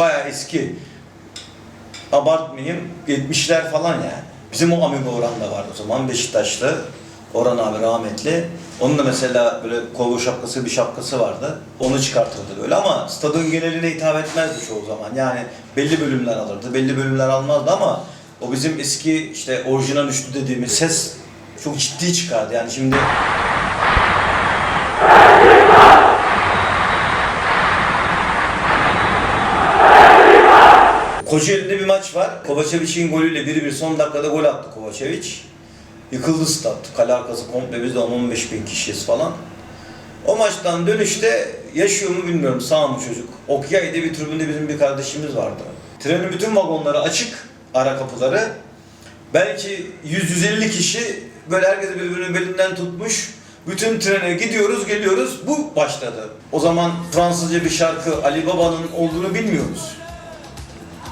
bayağı eski. Abartmayayım 70'ler falan yani. Bizim o Amigo Orhan da vardı o zaman Beşiktaşlı. Orhan abi rahmetli. Onun da mesela böyle kolu şapkası bir şapkası vardı. Onu çıkartırdı böyle ama stadın geneline hitap etmezdi çoğu zaman. Yani belli bölümler alırdı, belli bölümler almazdı ama o bizim eski işte orijinal üçlü dediğimiz ses çok ciddi çıkardı. Yani şimdi Kocaeli'de bir maç var. Kovacevic'in golüyle 1-1 son dakikada gol attı Kovacevic. Yıkıldı stat. Kale arkası komple biz de 15 bin kişiyiz falan. O maçtan dönüşte yaşıyor mu bilmiyorum sağ mı çocuk. Okyay'da bir tribünde bizim bir kardeşimiz vardı. Trenin bütün vagonları açık, ara kapıları. Belki 100-150 kişi böyle herkes birbirinin belinden tutmuş. Bütün trene gidiyoruz, geliyoruz. Bu başladı. O zaman Fransızca bir şarkı Ali Baba'nın olduğunu bilmiyoruz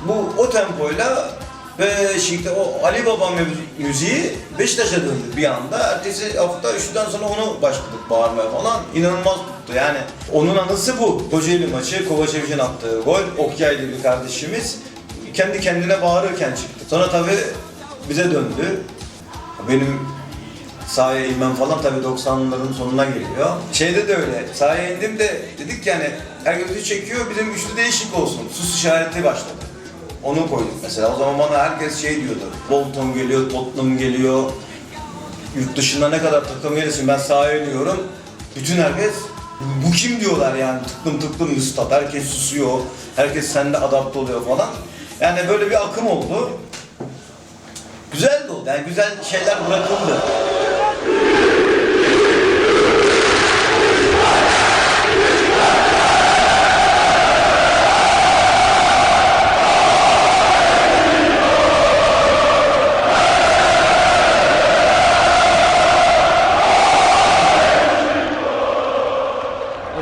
bu o tempoyla ve işte o Ali Baba mü- müziği Beşiktaş'a döndü bir anda. Ertesi hafta üçlüden sonra onu başladık bağırmaya falan. İnanılmaz tuttu yani. Onun anısı bu. Kocaeli maçı, Kovacevic'in attığı gol. Okyaylı bir kardeşimiz kendi kendine bağırırken çıktı. Sonra tabii bize döndü. Benim sahaya inmem falan tabii 90'ların sonuna geliyor. Şeyde de öyle. Sahaya indim de dedik yani herkes çekiyor bizim üçlü değişik olsun. Sus işareti başladı. Onu koyduk mesela. O zaman bana herkes şey diyordu. Bolton geliyor, Tottenham geliyor. Yurt dışında ne kadar takım gelirsin ben sahaya iniyorum. Bütün herkes bu kim diyorlar yani tıklım tıklım üstad. Herkes susuyor. Herkes sende adapte oluyor falan. Yani böyle bir akım oldu. Güzel de oldu. Yani güzel şeyler bırakıldı.